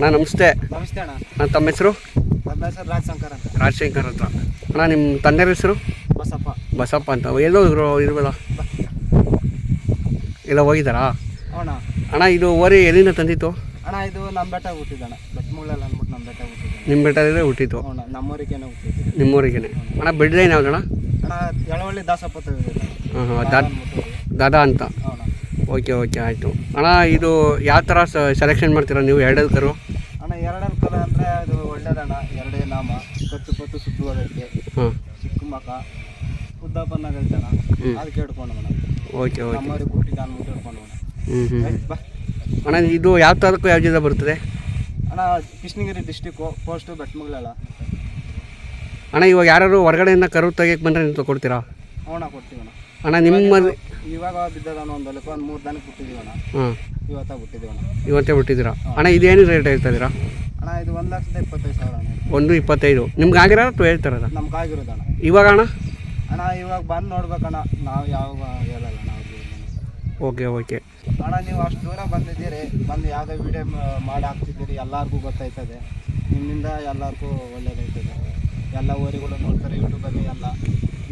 ಅಣ್ಣ ನಮಸ್ತೆ. ನಮಸ್ತೆ ಅಣ್ಣ. ನನ್ನ ತಮ್ಮ ಹೆಸರು? ನಮ್ಮ ಹೆಸರು ಅಂತ. ರಾಜಶೇಖರ್ ಹತ್ರ ಅಣ್ಣ ನಿಮ್ಮ ತಂದೆ ಹೆಸರು? ಬಸಪ್ಪ. ಬಸಪ್ಪ ಅಂತ. ಎಲ್ಲೋ ಇರ್ಬೇಡ ಎಲ್ಲ ಹೋಗಿದ್ದಾರಾ? ಅಣ್ಣ ಅಣ್ಣ ಇದು ಓರಿ ಎಲ್ಲಿಂದ ತಂದಿತ್ತು? ಅಣ್ಣ ಇದು ನಮ್ಮ ಬೆಟ್ಟ ಹುಟ್ಟಿದ್ದಣ್ಣ ಬೆಟ್ಟ ಮುಳ್ಳಲ್ಲಿ ಅಂದ್ಬಿಟ್ಟು ನಮ್ಮ ಬೆಟ್ಟ ಹುಟ್ಟಿದ್ದು ನಿಮ್ಮ ಬೆಟ್ಟದಲ್ಲೇ ಹುಟ್ಟಿತ್ತು? ಅಣ್ಣ ನಮ್ಮೂರಿಗೇನೆ ಹುಟ್ಟಿದ್ದು ನಿಮ್ಮೂರಿಗೇನೆ. ಅಣ್ಣ ಬಿಡ್ದೇ ಯಾವ್ದಣ್ಣ ಅಣ್ಣ? ಎಳವಳ್ಳಿ ದಾಸಪ್ಪ ತೆಗೆದಿದ್ದಾನೆ ಹಾಂ ಹಾಂ ದಾದಾ ಅಂತ? ಅಣ್ಣ ಓಕೆ ಓಕೆ ಆಯಿತು. ಅಣ್ಣ ಇದು ಯಾವ ಥರ ಸೆಲೆಕ್ಷನ್ ಮಾಡ್ತೀರಾ ನೀವು ಕರು ಅಣ್ಣ ಎರಡನೇ ಕಲ ಅಂದರೆ ಅದು ಒಳ್ಳೇದಣ್ಣ ಎರಡೇ ನಾಮ. ಕತ್ತು ಪತ್ತು ಸುತ್ತುವುದಕ್ಕೆ ಹಾಂ ಚಿಕ್ಕ ಮಕ ಉದ್ದಪ್ಪನ ಹೇಳ್ತಾನ ಅದು ಅದಕ್ಕೆ ಹಿಡ್ಕೊಂಡು ಅಣ್ಣ ಓಕೆ ಓಕೆ. ನಮ್ಮವ್ರಿಗೆ ಹುಟ್ಟಿದ್ದು ಅಂದ್ಬಿಟ್ಟು ಹಿಡ್ಕೊಂಡು ಅಣ್ಣ ಹ್ಞೂ ಹ್ಞೂ ಬಾ ಅಣ್ಣ ಇದು ಯಾವ ತಾಲೂಕು ಯಾವ ಜಿಲ್ಲೆ ಬರ್ತದೆ? ಅಣ್ಣ ಕೃಷ್ಣಗಿರಿ ಡಿಸ್ಟಿಕ್ಕು ಪೋಸ್ಟು ಬೆಟ್ಟಮುಗ್ಲಲ್ಲ ಅಣ್ಣ ಇವಾಗ ಯಾರು ಹೊರಗಡೆಯಿಂದ ಕರು ತೆಗಿಯಕ್ಕೆ ಬಂದರೆ ನೀವು ಕೊಡ್ತೀರಾ ಅವಣ ಕೊಡ್ತೀವಿ ಅಣ್ಣ. ನಿಮ್ಮ ಇವಾಗ ಬಿದ್ದದ ಒಂದು ಹೊಲಕ್ಕೆ ಒಂದು ಮೂರು ದಿನಕ್ಕೆ ಕೊಟ್ಟಿದ್ದೀವಿ ಅಣ್ಣ ಹಾಂ ಇವತ್ತ ಬಿಟ್ಟಿದ್ದೀವಿ ಅಣ್ಣ. ಇವತ್ತೇ ಬಿಟ್ಟಿದ್ದೀರಾ? ಅಣ್ಣ ಇದೇನು ರೇಟ್ ಹೇಳ್ತಾ ಇದ್ದೀರಾ? ಅಣ್ಣ ಇದು ಒಂದು ಲಕ್ಷದ ಇಪ್ಪತ್ತೈದು ಸಾವಿರ ಅಣ್ಣ. ಒಂದು ಇಪ್ಪತ್ತೈದು. ನಿಮ್ಗೆ ಆಗಿರೋ ಟು ಹೇಳ್ತಾರಲ್ಲ ನಮ್ಗೆ ಆಗಿರೋದಣ್ಣ ಇವಾಗ ಅಣ್ಣ? ಅಣ್ಣ ಇವಾಗ ಬಂದು ನೋಡ್ಬೇಕಣ್ಣ. ನಾವು ಯಾವಾಗ ಹೇಳಲ್ಲ ನಾವು ಓಕೆ ಓಕೆ. ಅಣ್ಣ ನೀವು ಅಷ್ಟು ದೂರ ಬಂದಿದ್ದೀರಿ ಬಂದು ಯಾವುದೇ ವಿಡಿಯೋ ಮಾಡಿ ಹಾಕ್ತಿದ್ದೀರಿ ಎಲ್ಲರಿಗೂ ಗೊತ್ತಾಯ್ತದೆ. ನಿಮ್ಮಿಂದ ಎಲ್ಲರಿಗೂ ಒಳ್ಳೇದಾಯ್ತದೆ. ಎಲ್ಲ ಊರಿಗಳು ನೋಡ್ತಾರೆ ಯೂಟ್ಯೂಬಲ್ಲಿ ಎಲ್ಲ.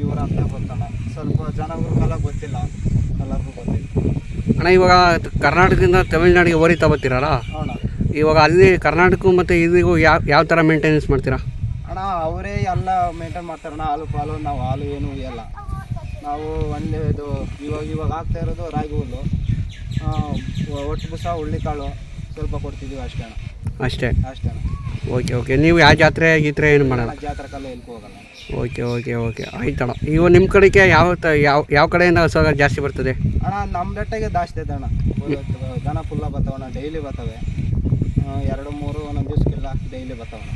ಇವರಂತ ಅಂತ ಗೊತ್ತಣ್ಣ. ಸ್ವಲ್ಪ ಜನಗಳಿಗೆಲ್ಲ ಗೊತ್ತಿಲ್ಲ. ಎಲ್ಲರಿಗೂ ಗೊತ್ತಿಲ್ಲ. ಅಣ್ಣ ಇವಾಗ ಕರ್ನಾಟಕದಿಂದ ತಮಿಳ್ನಾಡಿಗೆ ಓರಿ ತಗೋತೀರಲ್ಲ? ಇವಾಗ ಅಲ್ಲಿ ಕರ್ನಾಟಕ ಮತ್ತು ಇದಿಗೂ ಯಾವ ಯಾವ ಥರ ಮೇಂಟೆನೆನ್ಸ್ ಮಾಡ್ತೀರಾ? ಅಣ್ಣ ಅವರೇ ಎಲ್ಲ ಮೇಂಟೈನ್ ಮಾಡ್ತಾರಣ್ಣ ಹಾಲು ಪಾಲು ನಾವು ಹಾಲು ಏನು ಎಲ್ಲ ನಾವು ಒಂದೇ ಇದು ಇವಾಗ ಇವಾಗ ಆಗ್ತಾ ಇರೋದು ರಾಗಿ ಹುಲ್ಲು. ಒಟ್ಟು ಬುಸ ಹುಳ್ಳಿಕಾಳು. ಸ್ವಲ್ಪ ಕೊಡ್ತಿದ್ದೀವಿ ಅಷ್ಟೇ ಅಣ್ಣ. ಅಷ್ಟೇ? ಅಷ್ಟೇ ಅಣ್ಣ. Okay okay. ನೀವು ಯಾವ ಜಾತ್ರೆ ಗೀತ್ರೆ ಏನು ಮಾಡೋಣ ಅಣ್ಣ ಜಾತ್ರೆ ಕಲ್ಲ ಎಲ್ಲಿ ಹೋಗಲ್ಲ ಓಕೆ ಓಕೆ ಓಕೆ. ಆಯ್ತಣ್ಣ. ಇವು ನಿಮ್ಮ ಕಡೆಗೆ ಯಾವ ತ ಯಾವ ಯಾವ ಕಡೆಯಿಂದ ಹಸು ಜಾಸ್ತಿ ಬರ್ತದೆ? ಅಣ್ಣ ನಮ್ಮ ಬೆಟ್ಟಗೆ ಜಾಸ್ತಿ ಇದೆ ಅಣ್ಣ. ದನ ಫುಲ್ಲ ಬರ್ತಾವಣ್ಣ ಡೈಲಿ ಬರ್ತವೆ ಆ, ಎರಡು ಮೂರು ಒಂದೊಂದು ದಿವ್ಸಕ್ಕೆಲ್ಲ ಡೈಲಿ ಬರ್ತಾವಣ್ಣ